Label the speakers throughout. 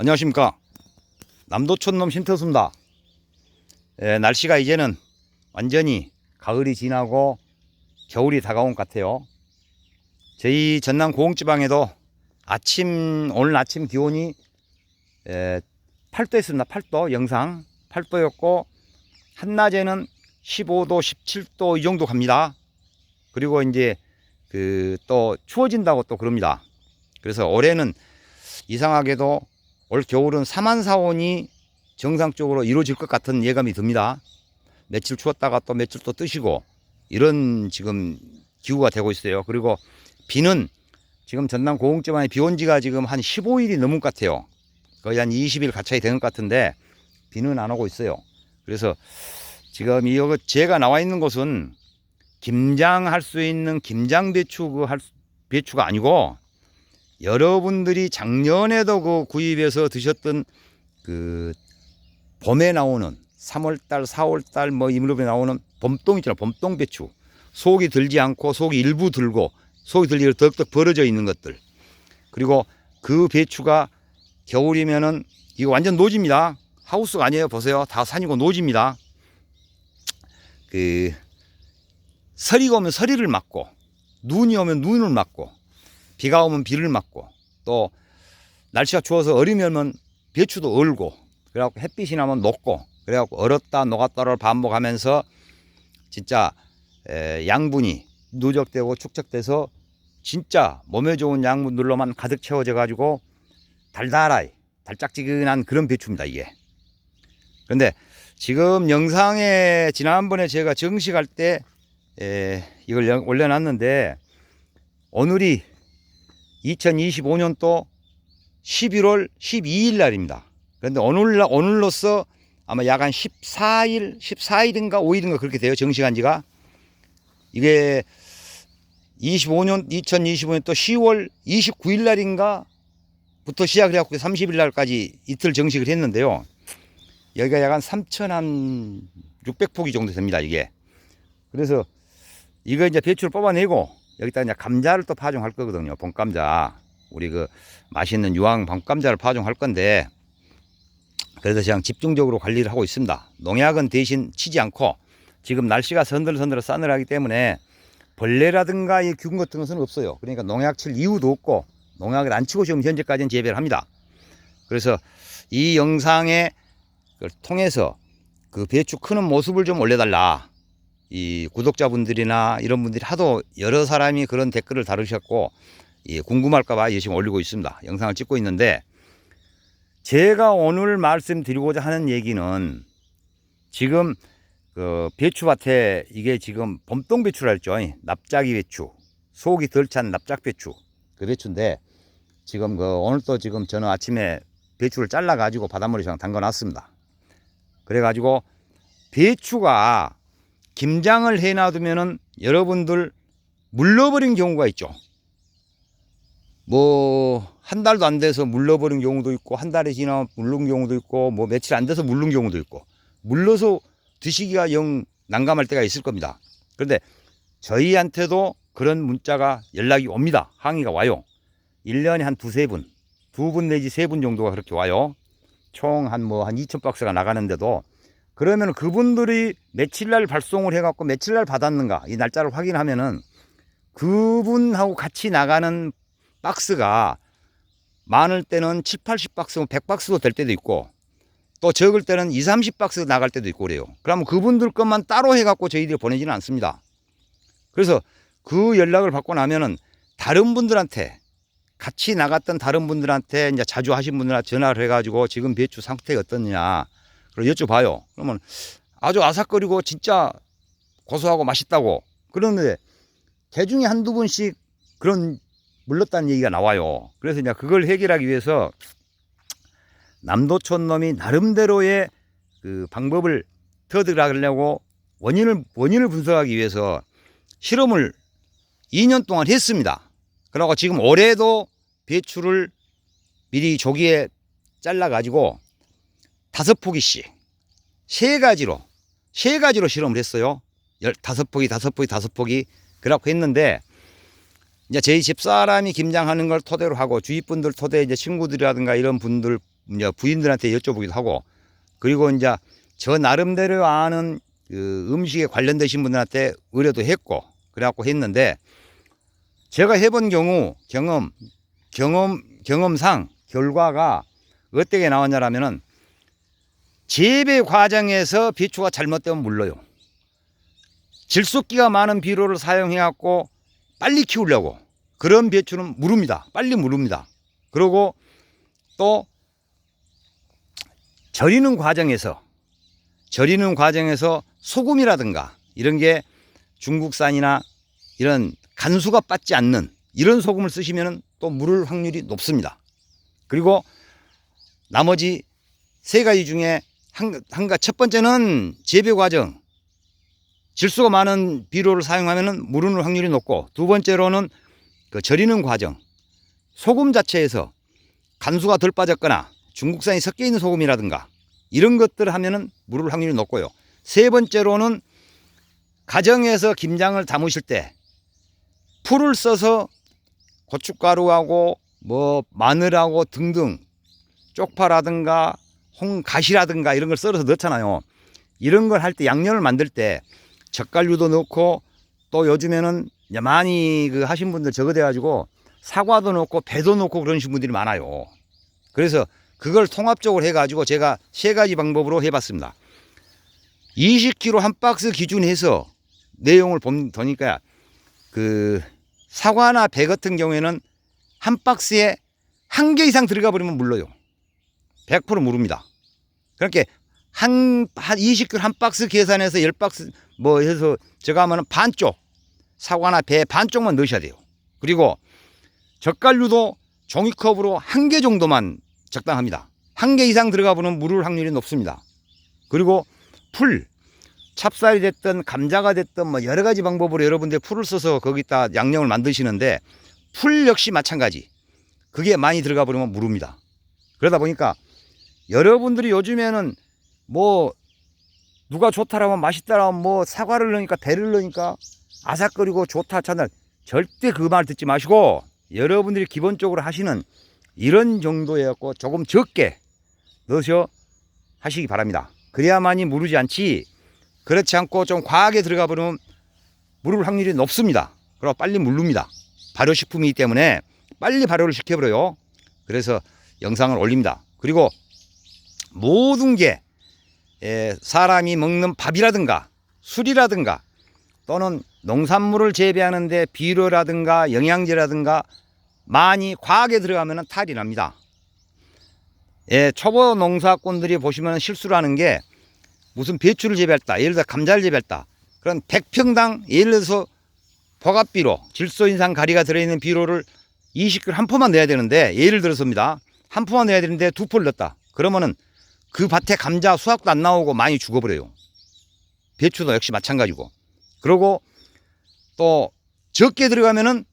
Speaker 1: 안녕하십니까? 남도촌놈 신터수입니다. 에, 날씨가 이제는 완전히 가을이 지나고 겨울이 다가온 것 같아요. 저희 전남 고흥지방에도 아침 오늘 아침 기온이 에, 8도였습니다. 8도 영상. 8도였고 한낮에는 15도 17도 이 정도 갑니다. 그리고 이제 그 또 추워진다고 또 그럽니다. 그래서 올해는 이상하게도 올 겨울은 사만사온이 정상적으로 이루어질 것 같은 예감이 듭니다. 며칠 추웠다가 또 며칠 또 뜨시고 이런 지금 기후가 되고 있어요. 그리고 비는 지금 전남 고흥지방에 비온 지가 지금 한 15일이 넘은 것 같아요. 거의 한 20일 가까이 되는 것 같은데 비는 안 오고 있어요. 그래서 지금 이 여기 제가 나와 있는 곳은 김장할 수 있는 김장 배추 그 할, 수- 배추가 아니고 여러분들이 작년에도 그 구입해서 드셨던 그 봄에 나오는 3월달, 4월달 뭐 이무렵에 나오는 봄동 있잖아. 봄동 배추. 속이 들지 않고 속이 일부 들고 속이 들리고 덕덕 벌어져 있는 것들. 그리고 그 배추가 겨울이면은 이거 완전 노지입니다. 하우스가 아니에요. 보세요. 다 산이고 노지입니다. 그 서리가 오면 서리를 맞고 눈이 오면 눈을 맞고 비가 오면 비를 맞고 또 날씨가 추워서 얼으면 배추도 얼고 그래갖고 햇빛이 나면 녹고 그래갖고 얼었다 녹았다를 반복하면서 진짜 에, 양분이 누적되고 축적돼서 진짜 몸에 좋은 양분들로만 가득 채워져 가지고 달달하이 달짝지근한 그런 배추입니다 이게. 그런데 지금 영상에 지난번에 제가 정식할 때 에, 이걸 영- 올려놨는데 오늘이 2025년도 11월 12일 날입니다. 그런데 오늘, 오늘로써 아마 약한 14일, 14일인가 5일인가 그렇게 돼요. 정시간 지가. 이게 25년, 2025년 또 10월 29일 날인가 부터 시작을 해갖고 30일 날까지 이틀 정식을 했는데요. 여기가 약한 3,600포기 정도 됩니다. 이게. 그래서 이거 이제 배추를 뽑아내고 여기다 이제 감자를 또 파종할 거거든요. 봄감자. 우리 그 맛있는 유황 봄감자를 파종할 건데 그래서 그냥 집중적으로 관리를 하고 있습니다. 농약은 대신 치지 않고 지금 날씨가 선들선들 싸늘하기 때문에 벌레라든가 이 균 같은 것은 없어요. 그러니까 농약 칠 이유도 없고 농약을 안 치고 지금 현재까지는 재배를 합니다. 그래서 이 영상에 통해서 그 배추 크는 모습을 좀 올려달라. 이 구독자분들이나 이런 분들이 하도 여러 사람이 그런 댓글을 다루셨고 예, 궁금할까봐 열심히 올리고 있습니다. 영상을 찍고 있는데 제가 오늘 말씀드리고자 하는 얘기는 지금 그 배추밭에 이게 지금 봄동 배추라 했죠. 납작이 배추, 속이 덜 찬 납작 배추 그 배추인데 지금 그 오늘 또 지금 저는 아침에 배추를 잘라 가지고 바닷물에 담가 놨습니다. 그래 가지고 배추가 김장을 해 놔두면은 여러분들 물러버린 경우가 있죠. 뭐 한 달도 안 돼서 물러버린 경우도 있고 한 달이 지나면 물른 경우도 있고 뭐 며칠 안 돼서 물른 경우도 있고 물러서 드시기가 영 난감할 때가 있을 겁니다. 그런데 저희한테도 그런 문자가 연락이 옵니다. 항의가 와요. 1년에 한 두세 분, 두 분 내지 세 분 정도가 그렇게 와요. 총 한 뭐한 2천 박스가 나가는데도 그러면 그분들이 며칠 날 발송을 해갖고 며칠 날 받았는가 이 날짜를 확인하면은 그분하고 같이 나가는 박스가 많을 때는 7, 80박스, 100박스도 될 때도 있고 또 적을 때는 2, 30박스 나갈 때도 있고 그래요. 그러면 그분들 것만 따로 해갖고 저희들이 보내지는 않습니다. 그래서 그 연락을 받고 나면은 다른 분들한테 같이 나갔던 다른 분들한테 이제 자주 하신 분들한테 전화를 해가지고 지금 배추 상태가 어떻느냐 그리고 여쭤봐요. 그러면 아주 아삭거리고 진짜 고소하고 맛있다고 그러는데 개중에 한두 분씩 그런 물렀다는 얘기가 나와요. 그래서 이제 그걸 해결하기 위해서 남도촌 놈이 나름대로의 그 방법을 터득하려고 원인을 원인을 분석하기 위해서 실험을 2년 동안 했습니다. 그러고 지금 올해도 배추를 미리 조기에 잘라 가지고 다섯 포기씩 세 가지로 세 가지로 실험을 했어요. 열 다섯 포기 다섯 포기 다섯 포기 그렇고 했는데 이제 저희 집사람이 김장하는 걸 토대로 하고 주위 분들 토대 이제 친구들이라든가 이런 분들 이제 부인들한테 여쭤보기도 하고 그리고 이제 저 나름대로 아는 그 음식에 관련되신 분들한테 의뢰도 했고 그래갖고 했는데 제가 해본 경우 경험 경험 경험상 결과가 어떻게 나왔냐라면은 재배 과정에서 배추가 잘못되면 물러요. 질소기가 많은 비료를 사용해갖고 빨리 키우려고 그런 배추는 무릅니다. 빨리 무릅니다. 그리고 또 절이는 과정에서 절이는 과정에서 소금이라든가 이런 게 중국산이나 이런 간수가 빠지 않는 이런 소금을 쓰시면 또 물을 확률이 높습니다. 그리고 나머지 세 가지 중에 한, 한, 가- 첫 번째는 재배 과정. 질소가 많은 비료를 사용하면 물을 확률이 높고 두 번째로는 그 절이는 과정. 소금 자체에서 간수가 덜 빠졌거나 중국산이 섞여 있는 소금이라든가 이런 것들을 하면은 물을 확률이 높고요. 세 번째로는 가정에서 김장을 담으실 때 풀을 써서 고춧가루하고 뭐 마늘하고 등등 쪽파라든가 홍가시라든가 이런 걸 썰어서 넣잖아요. 이런 걸 할 때 양념을 만들 때 젓갈류도 넣고 또 요즘에는 많이 그 하신 분들 저거 돼가지고 사과도 넣고 배도 넣고 그러신 분들이 많아요. 그래서 그걸 통합적으로 해가지고 제가 세 가지 방법으로 해봤습니다. 20kg 한 박스 기준해서 내용을 본- 보니까 그 사과나 배 같은 경우에는 한 박스에 한 개 이상 들어가 버리면 물러요. 100% 무릅니다. 그렇게 한, 한 20kg 한 박스 계산해서 10박스 뭐 해서 제가 하면은 반쪽 사과나 배 반쪽만 넣으셔야 돼요. 그리고 젓갈류도 종이컵으로 한 개 정도만 적당합니다. 한 개 이상 들어가 보면 물을 확률이 높습니다. 그리고 풀, 찹쌀이 됐든 감자가 됐든 뭐 여러 가지 방법으로 여러분들 풀을 써서 거기다 양념을 만드시는데 풀 역시 마찬가지. 그게 많이 들어가 버리면 무릅니다. 그러다 보니까 여러분들이 요즘에는 뭐 누가 좋다라면 맛있다라면 뭐 사과를 넣으니까 배를 넣으니까 아삭거리고 좋다 찬다 절대 그 말 듣지 마시고 여러분들이 기본적으로 하시는 이런 정도였고 조금 적게 넣으셔 하시기 바랍니다. 그래야만이 무르지 않지 그렇지 않고 좀 과하게 들어가 버리면 무를 확률이 높습니다. 그리고 빨리 물릅니다. 발효식품이기 때문에 빨리 발효를 시켜버려요. 그래서 영상을 올립니다. 그리고 모든 게 에, 사람이 먹는 밥이라든가 술이라든가 또는 농산물을 재배하는데 비료라든가 영양제라든가 많이 과하게 들어가면 탈이 납니다. 예, 초보 농사꾼들이 보시면 실수를 하는 게 무슨 배추를 재배했다. 예를 들어 감자를 재배했다. 그런 100평당 예를 들어서 복합비료, 질소인산 가리가 들어있는 비료를 20kg 한 포만 넣어야 되는데 예를 들어서입니다. 한 포만 넣어야 되는데 두 포를 넣었다. 그러면은 그 밭에 감자 수확도 안 나오고 많이 죽어버려요. 배추도 역시 마찬가지고. 그리고 또 적게 들어가면은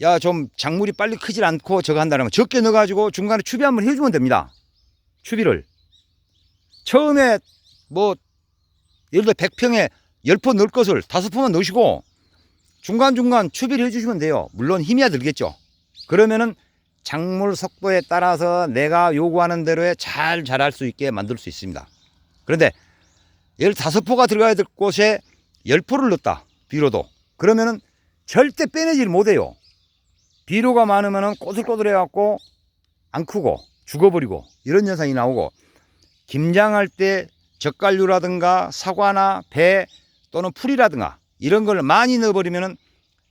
Speaker 1: 야 좀 작물이 빨리 크질 않고 저거 한다면 적게 넣어가지고 중간에 추비 한번 해주면 됩니다. 추비를. 처음에 뭐 예를 들어 100평에 10포 넣을 것을 5포만 넣으시고 중간중간 추비를 해주시면 돼요. 물론 힘이야 들겠죠. 그러면은 작물 속도에 따라서 내가 요구하는 대로에 잘 자랄 수 있게 만들 수 있습니다. 그런데 예를 다섯 포가 들어가야 될 곳에 열 포를 넣었다. 비료도. 그러면은 절대 빼내질 못해요. 비료가 많으면은 꼬들꼬들해 갖고 안 크고 죽어버리고 이런 현상이 나오고 김장할 때 젓갈류라든가 사과나 배 또는 풀이라든가 이런 걸 많이 넣어버리면은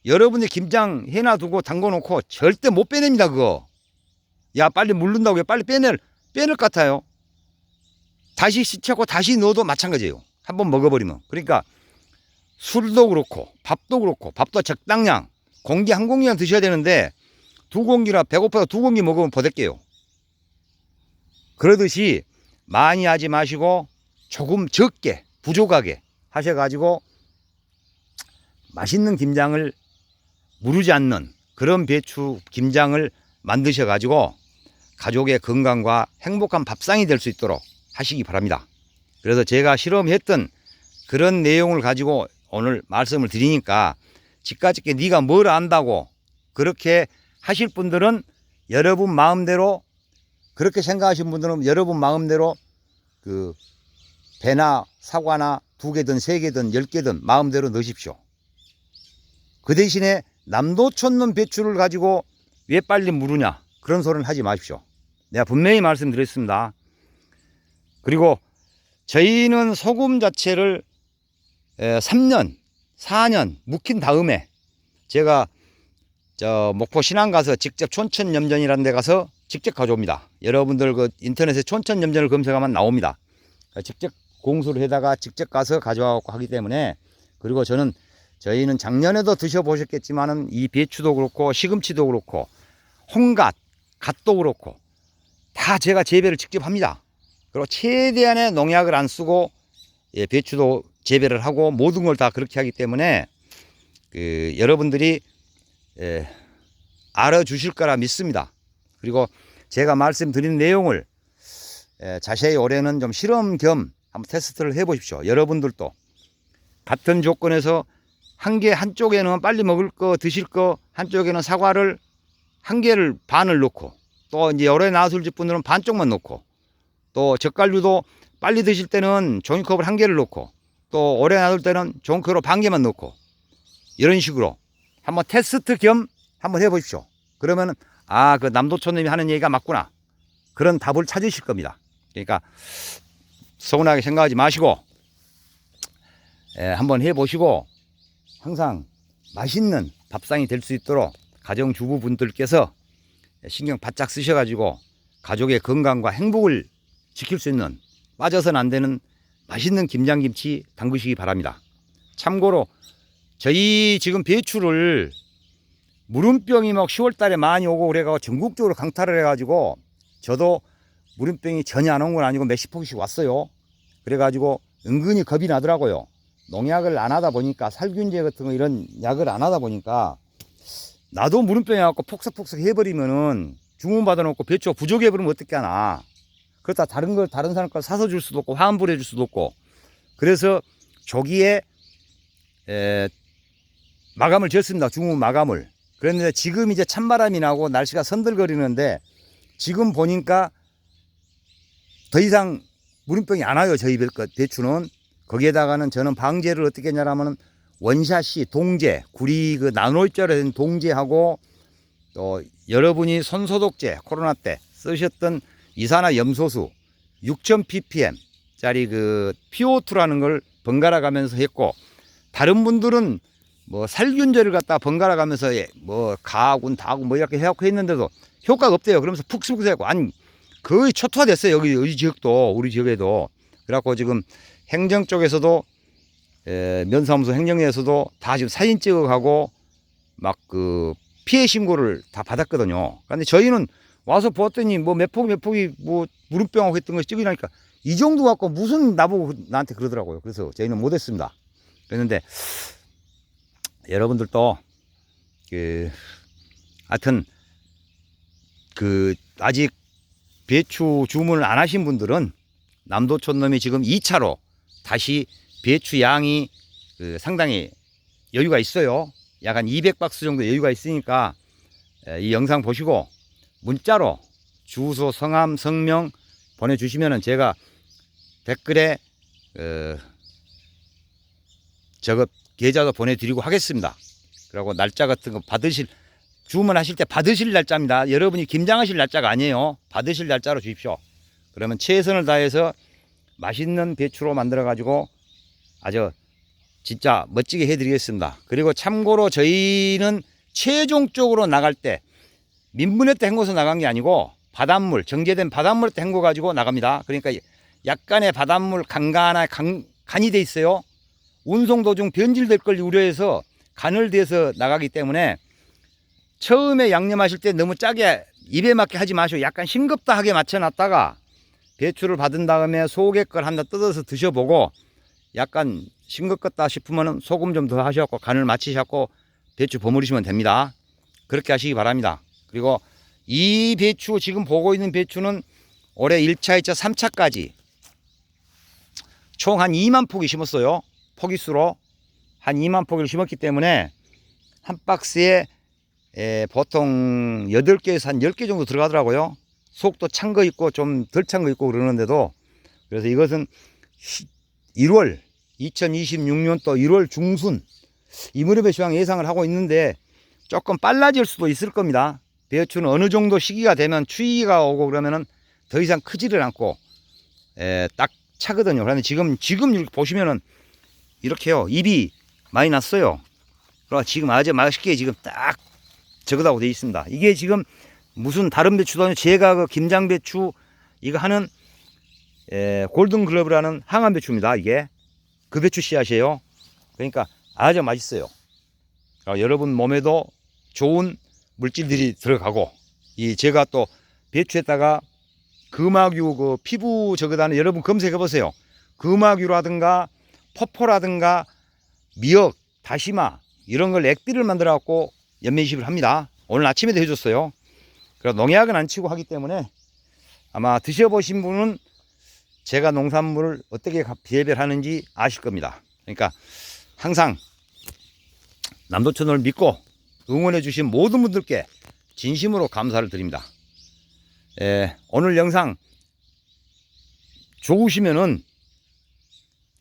Speaker 1: 여러분이 김장 해놔두고 담궈놓고 절대 못 빼냅니다 그거. 야 빨리 물른다고 해. 빨리 빼낼 빼낼 것 같아요. 다시 씻고 다시 넣어도 마찬가지예요. 한번 먹어버리면. 그러니까 술도 그렇고 밥도 그렇고 밥도 적당량 공기 한 공기만 드셔야 되는데 두 공기나 배고파서 두 공기 먹으면 보댈게요. 그러듯이 많이 하지 마시고 조금 적게 부족하게 하셔가지고 맛있는 김장을 무르지 않는 그런 배추 김장을 만드셔 가지고 가족의 건강과 행복한 밥상이 될 수 있도록 하시기 바랍니다. 그래서 제가 실험했던 그런 내용을 가지고 오늘 말씀을 드리니까 집까짓게 네가 뭘 안다고 그렇게 하실 분들은 여러분 마음대로 그렇게 생각하시는 분들은 여러분 마음대로 그 배나 사과나 두 개든 세 개든 열 개든 마음대로 넣으십시오. 그 대신에 남도촌놈 배추를 가지고 왜 빨리 무르냐 그런 소리는 하지 마십시오. 내가 분명히 말씀드렸습니다. 그리고 저희는 소금 자체를 3년, 4년 묵힌 다음에 제가 저 목포 신안 가서 직접 촌천 염전이라는 데 가서 직접 가져옵니다. 여러분들 그 인터넷에 촌천 염전을 검색하면 나옵니다. 직접 공수를 해다가 직접 가서 가져와갖고 하기 때문에 그리고 저는 저희는 작년에도 드셔보셨겠지만은 이 배추도 그렇고 시금치도 그렇고 홍갓, 갓도 그렇고 다 제가 재배를 직접 합니다. 그리고 최대한의 농약을 안 쓰고 예, 배추도 재배를 하고 모든 걸 다 그렇게 하기 때문에 그 여러분들이 예, 알아주실 거라 믿습니다. 그리고 제가 말씀드린 내용을 예, 자세히 올해는 좀 실험 겸 한번 테스트를 해보십시오. 여러분들도 같은 조건에서 한 개 한쪽에는 빨리 먹을 거 드실 거 한쪽에는 사과를 한 개를 반을 넣고 또 이제 열에 나술 분들은 반쪽만 넣고 또 젓갈류도 빨리 드실 때는 종이컵을 한 개를 넣고 또 오래 놔둘 때는 종이컵으로 반 개만 넣고 이런 식으로 한번 테스트 겸 한번 해보십시오. 그러면 아 그 남도촌님이 하는 얘기가 맞구나 그런 답을 찾으실 겁니다. 그러니까 서운하게 생각하지 마시고 예, 한번 해보시고 항상 맛있는 밥상이 될 수 있도록 가정주부분들께서 신경 바짝 쓰셔가지고 가족의 건강과 행복을 지킬 수 있는 빠져서는 안 되는 맛있는 김장김치 담그시기 바랍니다. 참고로 저희 지금 배추를 물음병이 막 10월 달에 많이 오고 그래가지고 전국적으로 강탈을 해가지고 저도 물음병이 전혀 안 온 건 아니고 몇십 포기씩 왔어요. 그래가지고 은근히 겁이 나더라고요. 농약을 안 하다 보니까 살균제 같은 거 이런 약을 안 하다 보니까 나도 물음병이 와갖고 폭삭폭삭 해버리면은 주문 받아놓고 배추가 부족해버리면 어떻게 하나. 그렇다 다른 걸 다른 사람 걸 사서 줄 수도 없고 환불해 줄 수도 없고 그래서 조기에 에, 마감을 지었습니다. 주문 마감을. 그랬는데 지금 이제 찬바람이 나고 날씨가 선들거리는데 지금 보니까 더 이상 물음병이 안 와요. 저희 배추는. 거기에다가는 저는 방제를 어떻게 했냐면 원샷이 동제, 구리 그 나노입자로 된 동제하고 또 여러분이 손소독제 코로나 때 쓰셨던 이산화 염소수 6000ppm 짜리 그 PO2라는 걸 번갈아 가면서 했고 다른 분들은 뭐 살균제를 갖다 번갈아 가면서 예, 뭐 가군 다군 뭐 이렇게 해갖고 했는데도 효과가 없대요. 그러면서 푹푹 해갖고 아니 거의 초토화됐어요. 여기 이 지역도 우리 지역에도 그래갖고 지금 행정 쪽에서도 에, 면사무소 행정에서도 다 지금 사진 찍어가고 막 그 피해 신고를 다 받았거든요. 근데 저희는 와서 보았더니 뭐 몇 폭이 몇 폭이 뭐 무릎병하고 했던 거 찍으니까 이 정도 갖고 무슨 나보고 나한테 그러더라고요. 그래서 저희는 못했습니다. 그랬는데 여러분들도 그 하여튼 그 아직 배추 주문을 안 하신 분들은 남도촌 놈이 지금 2차로 다시 배추 양이 그 상당히 여유가 있어요. 약한 200박스 정도 여유가 있으니까 이 영상 보시고 문자로 주소, 성함, 성명 보내주시면은 제가 댓글에 어, 저거 계좌도 보내드리고 하겠습니다. 그리고 날짜 같은 거 받으실 주문하실 때 받으실 날짜입니다. 여러분이 김장하실 날짜가 아니에요. 받으실 날짜로 주십시오. 그러면 최선을 다해서 맛있는 배추로 만들어 가지고 아주 진짜 멋지게 해드리겠습니다. 그리고 참고로 저희는 최종적으로 나갈 때 민분회 때 헹궈서 나간 게 아니고 바닷물 정제된 바닷물 때 헹궈 가지고 나갑니다. 그러니까 약간의 바닷물 간간한 간, 간이 돼 있어요. 운송 도중 변질될 걸 우려해서 간을 대서 나가기 때문에 처음에 양념하실 때 너무 짜게 입에 맞게 하지 마시고 약간 싱겁다 하게 맞춰 놨다가 배추를 받은 다음에 걸 하나 뜯어서 드셔보고 약간 싱겁겠다 싶으면 소금 좀 더 하셔갖고 간을 맞추셔갖고 배추 버무리시면 됩니다. 그렇게 하시기 바랍니다. 그리고 이 배추 지금 보고 있는 배추는 올해 1차, 2차, 3차까지 총 한 2만 폭이 심었어요. 포기수로 한 2만 폭을 심었기 때문에 한 박스에 에, 보통 8개에서 한 10개 정도 들어가더라고요. 속도 찬 거 있고 좀 덜 찬 거 있고 그러는데도 그래서 이것은 1월 2026년 또 1월 중순 이 무렵에 수확 예상을 하고 있는데 조금 빨라질 수도 있을 겁니다. 배추는 어느 정도 시기가 되면 추위가 오고 그러면은 더 이상 크지를 않고 에, 딱 차거든요. 그런데 지금 지금 이렇게 보시면은 이렇게요 입이 많이 났어요. 그러니까 지금 아주 맛있게 지금 딱 저거다고 되어 있습니다. 이게 지금 무슨 다른 배추도 아니고 제가 그 김장 배추 이거 하는 에, 골든 글러브라는 항암 배추입니다. 이게 그 배추 씨앗이에요. 그러니까 아주 맛있어요. 어, 여러분 몸에도 좋은 물질들이 들어가고 이 제가 또 배추에다가 금화규 그 피부 저거다는 여러분 검색해 보세요. 금화규라든가 포포라든가 미역, 다시마 이런 걸 액비를 만들어 갖고 연면식을 합니다. 오늘 아침에도 해줬어요. 그래서 농약은 안 치고 하기 때문에 아마 드셔보신 분은 제가 농산물을 어떻게 비해별하는지 아실 겁니다. 그러니까 항상 남도천을 믿고 응원해 주신 모든 분들께 진심으로 감사를 드립니다. 예, 오늘 영상 좋으시면은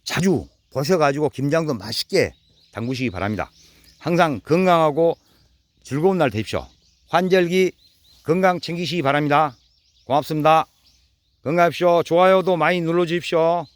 Speaker 1: 자주 보셔가지고 김장도 맛있게 담그시기 바랍니다. 항상 건강하고 즐거운 날 되십시오. 환절기 건강 챙기시기 바랍니다. 고맙습니다. 건강하십시오. 좋아요도 많이 눌러주십시오.